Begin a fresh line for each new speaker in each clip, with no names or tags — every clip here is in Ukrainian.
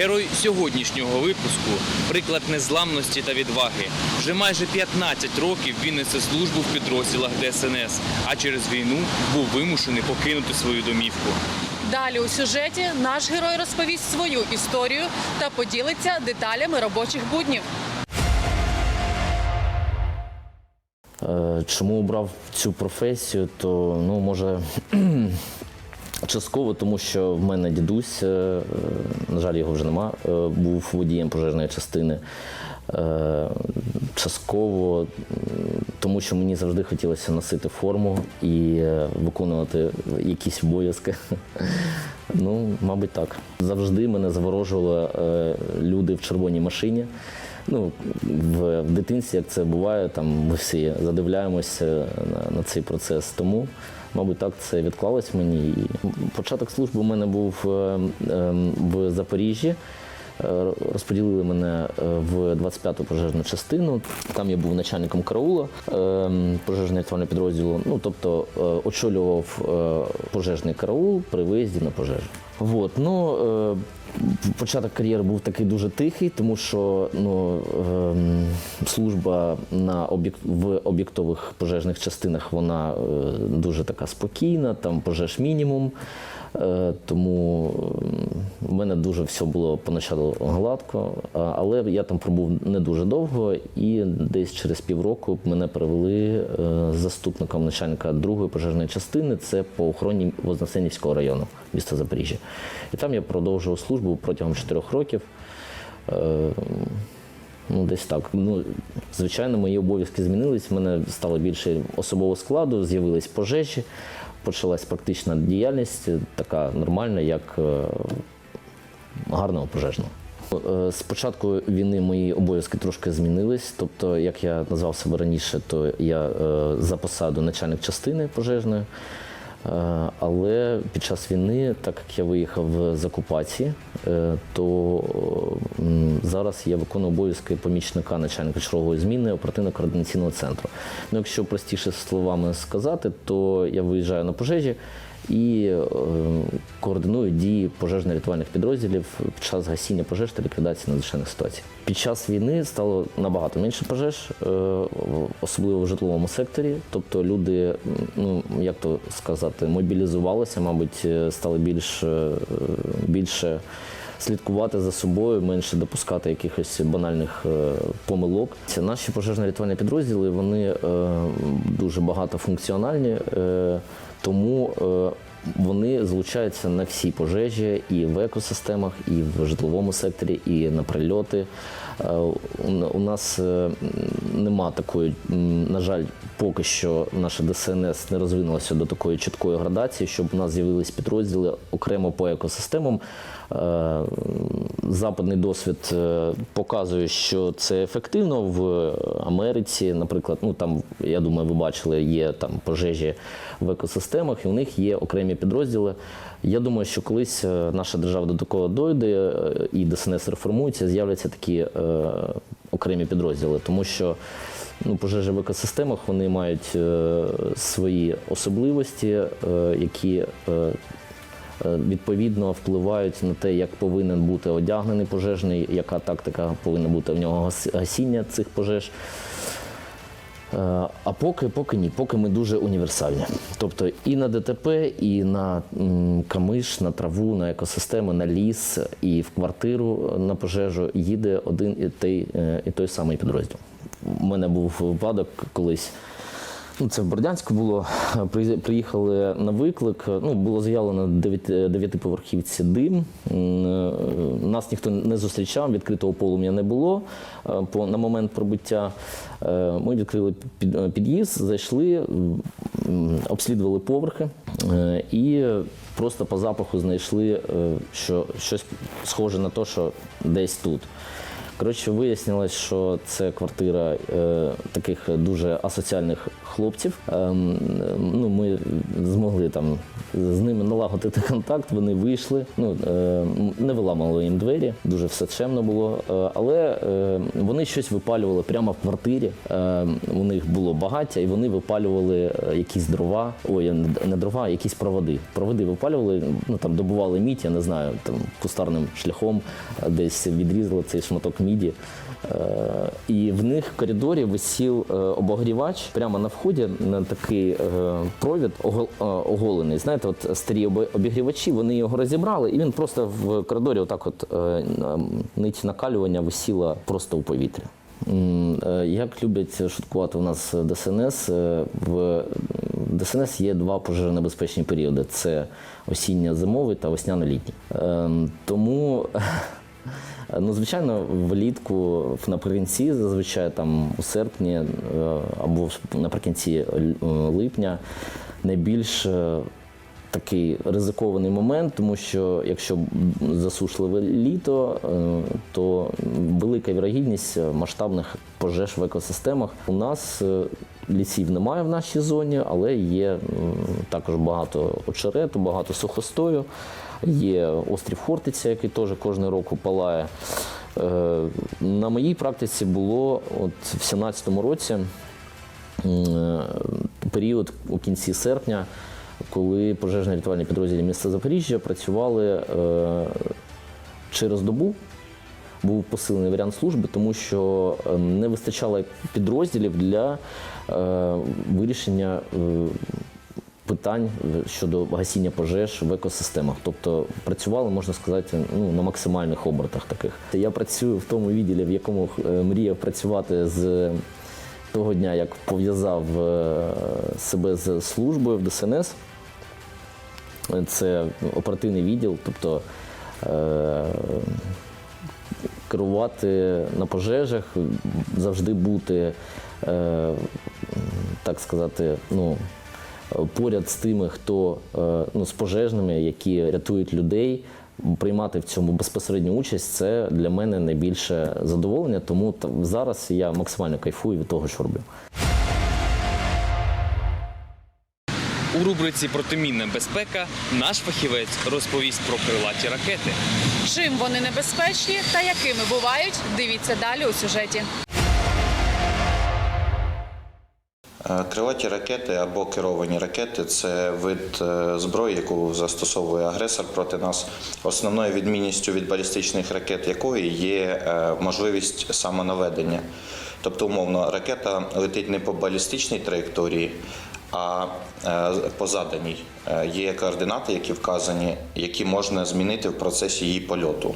Герой сьогоднішнього випуску приклад незламності та відваги. Вже майже 15 років він несе службу в підрозділах ДСНС, а через війну був вимушений покинути свою домівку.
Далі у сюжеті наш герой розповість свою історію та поділиться деталями робочих буднів.
Е, Чому обрав цю професію, то ну може частково, тому що в мене дідусь, е, на жаль, його вже нема, е, був водієм пожежної частини. Е, Частково, тому що мені завжди хотілося носити форму і виконувати якісь обов'язки. Ну, мабуть, так. Завжди мене заворожували люди в червоній машині. Ну, в, дитинстві, як це буває, там ми всі задивляємося на цей процес. Тому, мабуть, так це відклалось мені. Початок служби у мене був е, е, в Запоріжжі. Е, Розподілили мене е, в 25-ту пожежну частину. Там я був начальником караула пожежної пожежного рятувального підрозділу. Ну тобто очолював пожежний караул при виїзді на пожежу. Вот, ну, е, початок кар'єри був такий дуже тихий, тому що ну, служба на об'єк... в об'єктових пожежних частинах вона е, дуже така спокійна, там пожеж мінімум. Е, Тому в мене дуже все було поначалу гладко, але я там пробув не дуже довго, і десь через півроку мене перевели е, заступником начальника другої пожежної частини. Це по охороні Вознесенівського району міста Запоріжжя. І там я продовжував службу протягом чотирьох років. Ну, десь так. Ну, звичайно, мої обов'язки змінились. В мене стало більше особового складу, з'явились пожежі, почалась практична діяльність, така нормальна, як е, гарного пожежного. Е, З початку війни мої обов'язки трошки змінились. Тобто, як я назвав себе раніше, то я е, за посаду начальник частини пожежної. Е, Але під час війни, так як я виїхав з окупації, е, то зараз я виконую обов'язки помічника начальника чергової зміни оперативно-координаційного центру. Ну, якщо простіше словами сказати, то я виїжджаю на пожежі і е, координую дії пожежно-рятувальних підрозділів під час гасіння пожеж та ліквідації надзвичайних ситуацій. Під час війни стало набагато менше пожеж, е, особливо в житловому секторі. Тобто люди, ну як то сказати, мобілізувалися, мабуть, е, стали більш, більше слідкувати за собою, менше допускати якихось банальних е, помилок. Це наші пожежно-рятувальні підрозділи вони е, дуже багатофункціональні, е, тому вони злучаються на всі пожежі і в екосистемах, і в житловому секторі, і на прильоти. Е, у- нас е, нема такої, на жаль, поки що наша ДСНС не розвинулася до такої чіткої градації, щоб у нас з'явились підрозділи окремо по екосистемам. Е, Западний досвід показує, що це ефективно в Америці. Наприклад, ну там я думаю, ви бачили, є там пожежі в екосистемах, і у них є окремі підрозділи. Я думаю, що колись наша держава до такого дойде і ДСНС реформується, з'являться такі окремі підрозділи, тому що ну, пожежі в екосистемах вони мають е, свої особливості, е, які е, е, відповідно впливають на те, як повинен бути одягнений пожежний, яка тактика повинна бути в нього гасіння цих пожеж. Е, А поки, поки ні, поки ми дуже універсальні. Тобто і на ДТП, і на камиш, на траву, на екосистеми, на ліс, і в квартиру на пожежу їде один і той, е, і той самий підрозділ. У мене був випадок колись. Ну, це в Бордянську було. Приїхали на виклик. Ну, було заявлено на дев'яти- дев'ятиповерхівці дим. Е, Нас ніхто не зустрічав, відкритого полум'я не було е, на момент прибуття. Е, Ми відкрили е, під'їзд, зайшли, обслідували поверхи е, і просто по запаху знайшли, е, що щось схоже на те, що десь тут. Коротше, вияснилось, що це квартира е, таких дуже асоціальних хлопців. Ем, ну, ми змогли там з ними налагодити контакт. Вони вийшли. Ну е, не виламали їм двері, дуже все чемно було. Е, але вони щось випалювали прямо в квартирі. У них було багаття, і вони випалювали е, якісь дрова. Ой, не- дрова, а якісь проводи. Проводи випалювали, ну там добували мідь, я не знаю, там кустарним шляхом е, десь відрізали цей шматок міді. І в них в коридорі висів обогрівач прямо на вході на такий е, провід е, оголений. Знаєте, от старі обігрівачі, вони його розібрали, і він просто в коридорі, отак, от е, нить накалювання висіла просто у е, Як люблять шуткувати у нас ДСНС, в ДСНС є два пожежонебезпечні періоди: це осінньо-зимовий та весняно-літній. Ем, Тому Ну, звичайно, влітку наприкінці, зазвичай там у серпні е, або наприкінці липня найбільш е, такий ризикований момент, тому що якщо засушливе літо, е, то велика вірогідність масштабних пожеж в екосистемах. У нас е, лісів немає в нашій зоні, але є також багато очерету, багато сухостою. Є острів Хортиця, який теж кожного року палає. Е, На моїй практиці було от в 17-му році період у кінці серпня, коли пожежно-рятувальні підрозділи міста Запоріжжя працювали е, через добу. Був посилений варіант служби, тому що е, не вистачало підрозділів для е, вирішення питань щодо гасіння пожеж в екосистемах. Тобто працювали, можна сказати, ну, на максимальних обертах таких. Я працюю в тому відділі, в якому мріяв працювати з того дня, як пов'язав себе з службою в ДСНС. Це оперативний відділ, тобто е, керувати на пожежах, завжди бути, е, так сказати, ну, поряд з тими, хто е, ну, з пожежними, які рятують людей. Приймати в цьому безпосередню участь це для мене найбільше задоволення, тому зараз я максимально кайфую від того, що роблю.
У рубриці Протимінна безпека наш фахівець розповість про крилаті ракети.
Чим вони небезпечні та якими бувають, дивіться далі у сюжеті.
Е, Крилаті ракети або керовані ракети це вид е, зброї, яку застосовує агресор проти нас. Основною відмінністю від балістичних ракет якої є е, можливість самонаведення. Тобто, умовно, ракета летить не по балістичній траєкторії, а е, по заданій. Е, Є координати, які вказані, які можна змінити в процесі її польоту.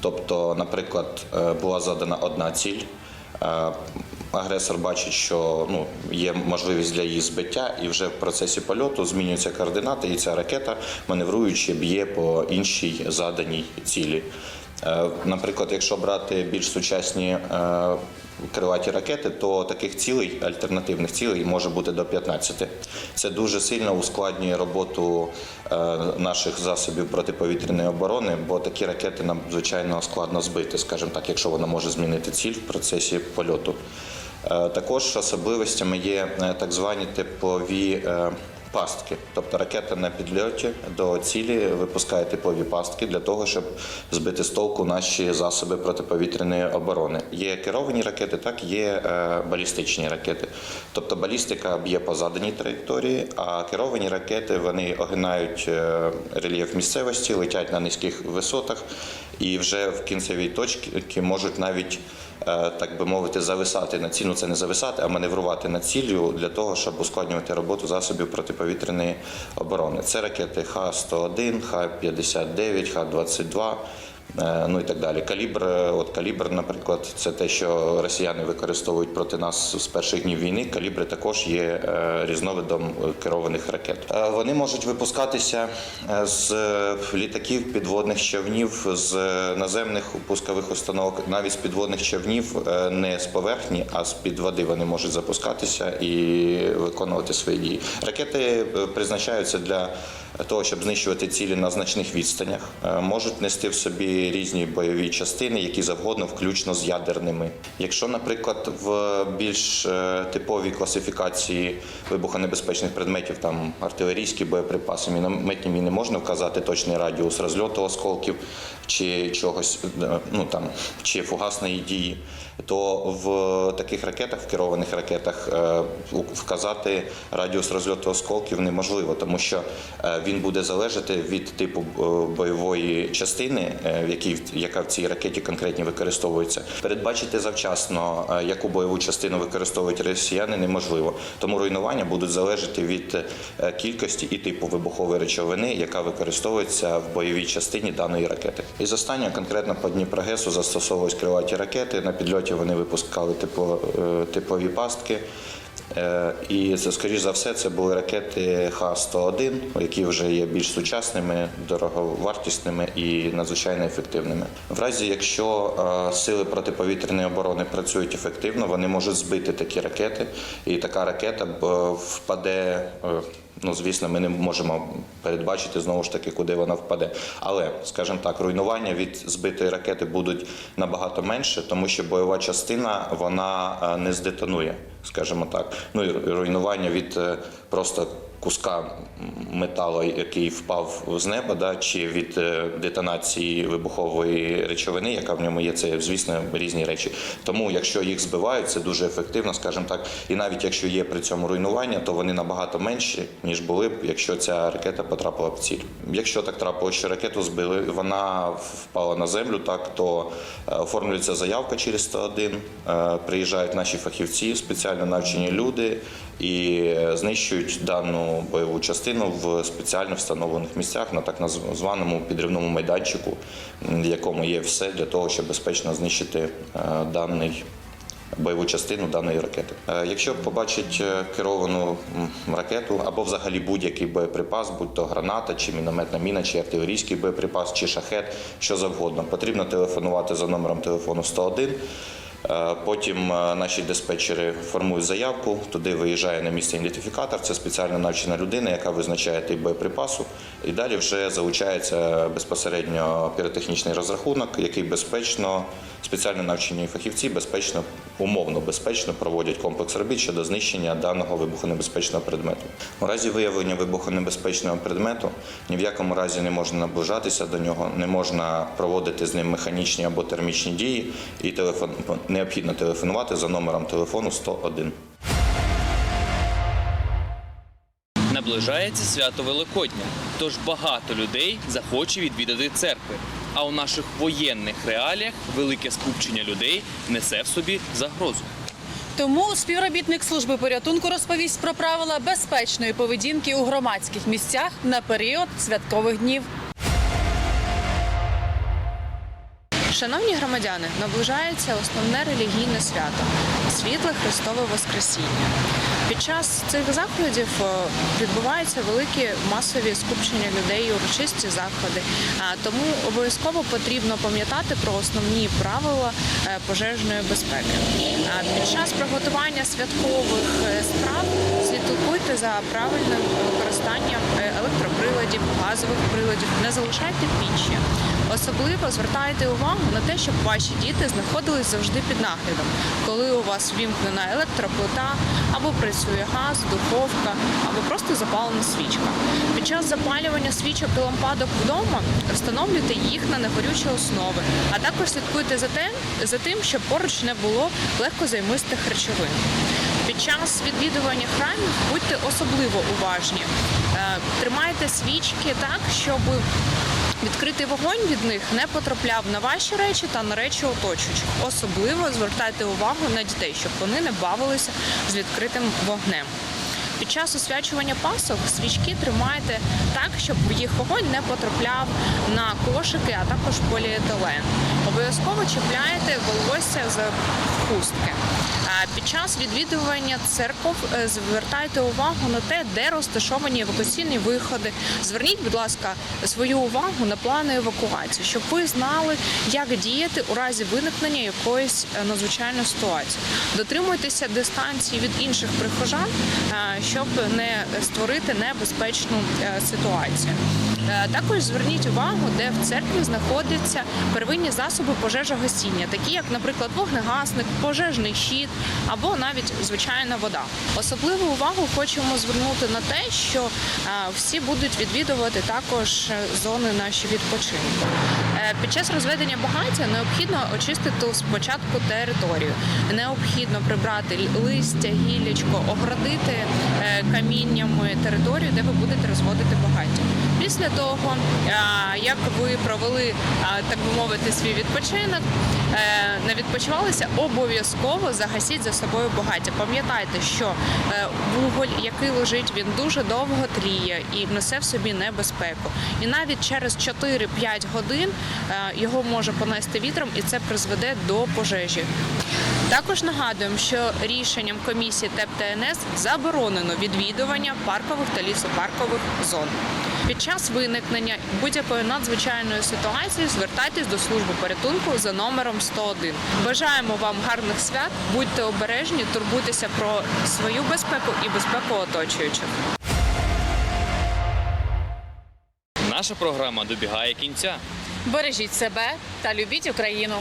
Тобто, наприклад, е, була задана одна ціль. Агресор бачить, що ну, є можливість для її збиття, і вже в процесі польоту змінюються координати, і ця ракета, маневруючи, б'є по іншій заданій цілі. Е, Наприклад, якщо брати більш сучасні е, крилаті ракети, то таких цілей, альтернативних цілей, може бути до 15. Це дуже сильно ускладнює роботу е, наших засобів протиповітряної оборони, бо такі ракети нам звичайно складно збити, скажімо так, якщо вона може змінити ціль в процесі польоту. Також особливостями є так звані типові пастки. Тобто ракета на підльоті до цілі випускає типові пастки для того, щоб збити з толку наші засоби протиповітряної оборони. Є керовані ракети, так є е, балістичні ракети. Тобто балістика б'є по заданій траєкторії, а керовані ракети вони огинають е, рельєф місцевості, летять на низьких висотах і вже в кінцевій точці можуть навіть е, так би мовити, зависати на ціль, ну це не зависати, а маневрувати над ціллю для того, щоб ускладнювати роботу засобів протиповітряної оборони. Це ракети Х-101, Х-59, Х-22. Е, Ну і так далі. Калібр, е, от калібр, наприклад, це те, що росіяни використовують проти нас з перших днів війни. Калібри також є е, різновидом керованих ракет. Вони можуть випускатися з літаків, підводних човнів, з наземних пускових установок, навіть з підводних човнів, не з поверхні, а з під води вони можуть запускатися і виконувати свої дії. Ракети призначаються для того, щоб знищувати цілі на значних відстанях, можуть нести в собі різні бойові частини, які завгодно, включно з ядерними. Якщо, наприклад, в більш е, типовій класифікації вибухонебезпечних предметів, там артилерійські боєприпаси, мінометні міни, можна вказати точний радіус розльоту осколків чи чогось, е, ну там чи фугасної дії, то в таких ракетах, в керованих ракетах, е, вказати радіус розльоту осколків неможливо, тому що він буде залежати від типу бойової частини, в яка в цій ракеті конкретні використовується. Передбачити завчасно, е, яку бойову частину використовують росіяни, неможливо. Тому руйнування будуть залежати від е, кількості і типу вибухової речовини, яка використовується в бойовій частині даної ракети. І з останнього конкретно по Дніпрогесу застосовують крилаті ракети. На підльоті вони випускали типові пастки. Е, І це, скоріш за все, це були ракети Х-101, які вже є більш сучасними, дороговартісними і надзвичайно ефективними. В разі, якщо е, сили протиповітряної оборони працюють ефективно, вони можуть збити такі ракети, і така ракета е, впаде. Ну, звісно, ми не можемо передбачити знову ж таки, куди вона впаде. Але, скажімо так, руйнування від збитої ракети будуть набагато менше, тому що бойова частина вона е, не здетонує, скажімо так. Ну і руйнування від е, просто куска металу, який впав з неба, да, чи від е, детонації вибухової речовини, яка в ньому є, це звісно різні речі. Тому, якщо їх збивають, це дуже ефективно, скажімо так. І навіть якщо є при цьому руйнування, то вони набагато менші, ніж були б, якщо ця ракета потрапила в ціль. Якщо так трапилося, що ракету збили, вона впала на землю, так то е, оформлюється заявка через 101, е, приїжджають наші фахівці, спеціально навчені люди і знищують дану бойову частину в спеціально встановлених місцях на так званому підривному майданчику, в якому є все для того, щоб безпечно знищити е, даний. Бойову частину даної ракети. Е, Якщо побачить е, керовану ракету або взагалі будь-який боєприпас, будь то граната, чи мінометна міна, чи артилерійський боєприпас, чи шахет, що завгодно, потрібно телефонувати за номером телефону 101. Е, Потім е, наші диспетчери формують заявку. Туди виїжджає на місце ідентифікатор. Це спеціально навчена людина, яка визначає тип боєприпасу. І далі вже залучається безпосередньо піротехнічний розрахунок, який безпечно, спеціально навчені фахівці безпечно, умовно безпечно проводять комплекс робіт щодо знищення даного вибухонебезпечного предмету. У разі виявлення вибухонебезпечного предмету ні в якому разі не можна наближатися до нього, не можна проводити з ним механічні або термічні дії, і телефон необхідно телефонувати за номером телефону 101.
Наближається свято Великодня, тож багато людей захоче відвідати церкви. А у наших воєнних реаліях велике скупчення людей несе в собі загрозу.
Тому співробітник служби порятунку розповість про правила безпечної поведінки у громадських місцях на період святкових днів.
Шановні громадяни, наближається основне релігійне свято світле Христове Воскресіння. Під час цих заходів е, відбуваються великі масові скупчення людей, урочисті заходи. Тому обов'язково потрібно пам'ятати про основні правила е, пожежної безпеки. Під час приготування святкових е, страв слідкуйте за правильним використанням електроприладів, газових приладів, не залишайте пічі. Особливо звертайте увагу на те, щоб ваші діти знаходились завжди під наглядом, коли у вас вімкнена електроплита, або працює газ, духовка, або просто запалена свічка. Під час запалювання свічок і лампадок вдома встановлюйте їх на негорючі основи, а також слідкуйте за тим, за тим, щоб поруч не було легкозаймистих речовин. Під час відвідування храмів будьте особливо уважні. Е, Тримайте свічки так, щоб Відкритий вогонь від них не потрапляв на ваші речі та на речі оточуючих. Особливо звертайте увагу на дітей, щоб вони не бавилися з відкритим вогнем. Під час освячування пасок свічки тримайте так, щоб їх вогонь не потрапляв на кошики, а також поліетилен. Обов'язково чіпляйте волосся за хустки. Під час відвідування церков е, звертайте увагу на те, де розташовані евакуаційні виходи. Зверніть, будь ласка, свою увагу на плани евакуації, щоб ви знали, як діяти у разі виникнення якоїсь е, надзвичайної ситуації. Дотримуйтеся дистанції від інших прихожан, е, щоб не створити небезпечну ситуацію. Е, Також зверніть увагу, де в церкві знаходяться первинні засоби пожежогасіння, такі як, наприклад, вогнегасник, пожежний щит або навіть звичайна вода. Особливу увагу хочемо звернути на те, що е, всі будуть відвідувати також е, зони наші відпочинку. Під час розведення багаття необхідно очистити спочатку територію. Необхідно прибрати листя, гіллячко, огородити е, каміннями територію, де ви будете розводити багаття. Після того, е, як ви провели, е, так би мовити, свій відпочинок, е, не відпочивалися, обов'язково загасіть за собою багаття. Пам'ятайте, що вуголь, який лежить, він дуже довго тліє і несе в собі небезпеку. І навіть через 4-5 годин його може понести вітром, і це призведе до пожежі. Також нагадуємо, що рішенням комісії ТЕП ТНС заборонено відвідування паркових та лісопаркових зон. Під час виникнення будь-якої надзвичайної ситуації звертайтесь до служби порятунку за номером 101. Бажаємо вам гарних свят, будьте обережні, турбуйтеся про свою безпеку і безпеку оточуючих.
Наша програма добігає кінця.
Бережіть себе та любіть Україну.